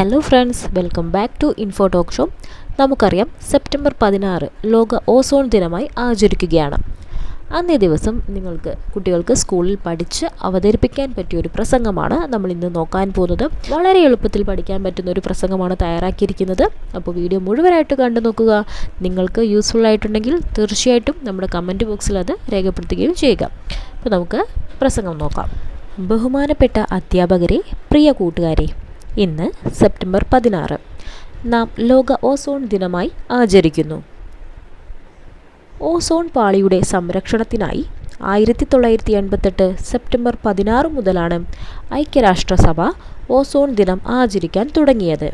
Hello friends welcome back to Info Talk show നമുക്കറിയാം September പതിനാറ് ലോക ഓസോൺ ദിനമായി ആചരിക്കുകയാണ്. അന്നേ ദിവസം നിങ്ങൾക്ക് കുട്ടികൾക്ക് സ്കൂളിൽ പഠിച്ച് അവതരിപ്പിക്കാൻ പറ്റിയ ഒരു പ്രസംഗമാണ് നമ്മൾ ഇന്ന് നോക്കാൻ പോകുന്നത്. വളരെ എളുപ്പത്തിൽ പഠിക്കാൻ പറ്റുന്ന ഒരു പ്രസംഗമാണ് തയ്യാറാക്കിയിരിക്കുന്നത്. അപ്പോൾ വീഡിയോ മുഴുവനായിട്ട് കണ്ടു നോക്കുക. നിങ്ങൾക്ക് യൂസ്ഫുൾ ആയിട്ടുണ്ടെങ്കിൽ തീർച്ചയായിട്ടും നമ്മുടെ കമന്റ് ബോക്സിൽ അത് രേഖപ്പെടുത്തുകയും ചെയ്യുക. അപ്പോൾ നമുക്ക് പ്രസംഗം നോക്കാം. ബഹുമാനപ്പെട്ട അധ്യാപകരെ പ്രിയ കൂട്ടുകാരെ ഇന്ന് സെപ്റ്റംബർ പതിനാറ്. നാം ലോക ഓസോൺ ദിനമായി ആചരിക്കുന്നു. ഓസോൺ പാളിയുടെ സംരക്ഷണത്തിനായി ആയിരത്തി തൊള്ളായിരത്തി എൺപത്തെട്ട് സെപ്റ്റംബർ പതിനാറ് മുതലാണ് ഐക്യരാഷ്ട്രസഭ ഓസോൺ ദിനം ആചരിക്കാൻ തുടങ്ങിയത്.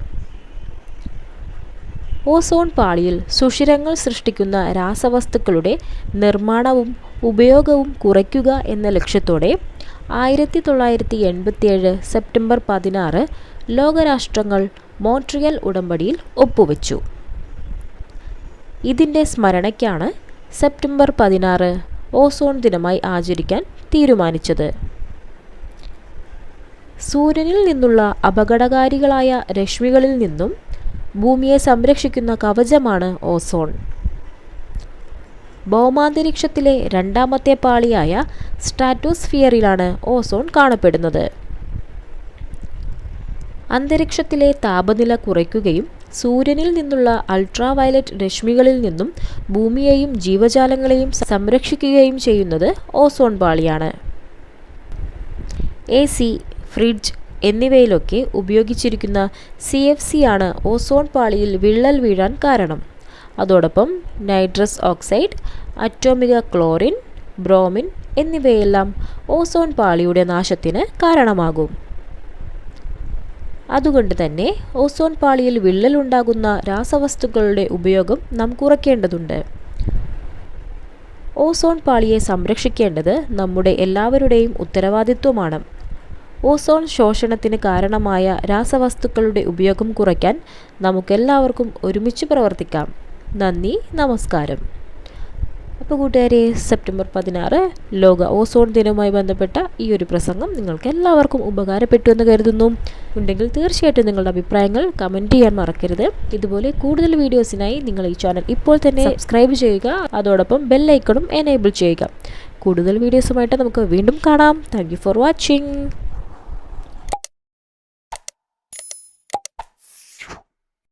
ഓസോൺ പാളിയിൽ സുഷിരങ്ങൾ സൃഷ്ടിക്കുന്ന രാസവസ്തുക്കളുടെ നിർമ്മാണവും ഉപയോഗവും കുറയ്ക്കുക എന്ന ലക്ഷ്യത്തോടെ ആയിരത്തി തൊള്ളായിരത്തി എൺപത്തിയേഴ് സെപ്റ്റംബർ പതിനാറ് ലോകരാഷ്ട്രങ്ങൾ മോൺട്രിയൽ ഉടമ്പടിയിൽ ഒപ്പുവെച്ചു. ഇതിന്റെ സ്മരണയ്ക്കാണ് സെപ്റ്റംബർ പതിനാറ് ഓസോൺ ദിനമായി ആചരിക്കാൻ തീരുമാനിച്ചത്. സൂര്യനിൽ നിന്നുള്ള അപകടകാരികളായ രശ്മികളിൽ നിന്നും ഭൂമിയെ സംരക്ഷിക്കുന്ന കവചമാണ് ഓസോൺ. ഭൗമാന്തരീക്ഷത്തിലെ രണ്ടാമത്തെ പാളിയായ സ്ട്രാറ്റോസ്ഫിയറിലാണ് ഓസോൺ കാണപ്പെടുന്നത്. അന്തരീക്ഷത്തിലെ താപനില കുറയ്ക്കുകയും സൂര്യനിൽ നിന്നുള്ള അൾട്രാവയലറ്റ് രശ്മികളിൽ നിന്നും ഭൂമിയെയും ജീവജാലങ്ങളെയും സംരക്ഷിക്കുകയും ചെയ്യുന്നത് ഓസോൺ പാളിയാണ്. എ സി ഫ്രിഡ്ജ് എന്നിവയിലൊക്കെ ഉപയോഗിച്ചിരിക്കുന്ന സി എഫ് സി ആണ് ഓസോൺ പാളിയിൽ വിള്ളൽ വീഴാൻ കാരണം. അതോടൊപ്പം നൈട്രസ് ഓക്സൈഡ് അറ്റോമിക ക്ലോറിൻ ബ്രോമിൻ എന്നിവയെല്ലാം ഓസോൺ പാളിയുടെ നാശത്തിന് കാരണമാകും. അതുകൊണ്ട് തന്നെ ഓസോൺ പാളിയിൽ വിള്ളലുണ്ടാകുന്ന രാസവസ്തുക്കളുടെ ഉപയോഗം നാം കുറയ്ക്കേണ്ടതുണ്ട്. ഓസോൺ പാളിയെ സംരക്ഷിക്കേണ്ടത് നമ്മുടെ എല്ലാവരുടെയും ഉത്തരവാദിത്വമാണ്. ഓസോൺ ശോഷണത്തിന് കാരണമായ രാസവസ്തുക്കളുടെ ഉപയോഗം കുറയ്ക്കാൻ നമുക്കെല്ലാവർക്കും ഒരുമിച്ച് പ്രവർത്തിക്കാം. നന്ദി നമസ്കാരം. അപ്പോൾ കൂട്ടുകാരെ സെപ്റ്റംബർ പതിനാറ് ലോക ഓസോൺ ദിനവുമായി ബന്ധപ്പെട്ട ഈ ഒരു പ്രസംഗം നിങ്ങൾക്ക് എല്ലാവർക്കും ഉപകാരപ്പെട്ടു എന്ന് കരുതുന്നു. ഉണ്ടെങ്കിൽ തീർച്ചയായിട്ടും നിങ്ങളുടെ അഭിപ്രായങ്ങൾ കമന്റ് ചെയ്യാൻ മറക്കരുത്. ഇതുപോലെ കൂടുതൽ വീഡിയോസിനായി നിങ്ങൾ ഈ ചാനൽ ഇപ്പോൾ തന്നെ സബ്സ്ക്രൈബ് ചെയ്യുക. അതോടൊപ്പം ബെല്ലൈക്കണും എനേബിൾ ചെയ്യുക. കൂടുതൽ വീഡിയോസുമായിട്ട് നമുക്ക് വീണ്ടും കാണാം. Thank for watching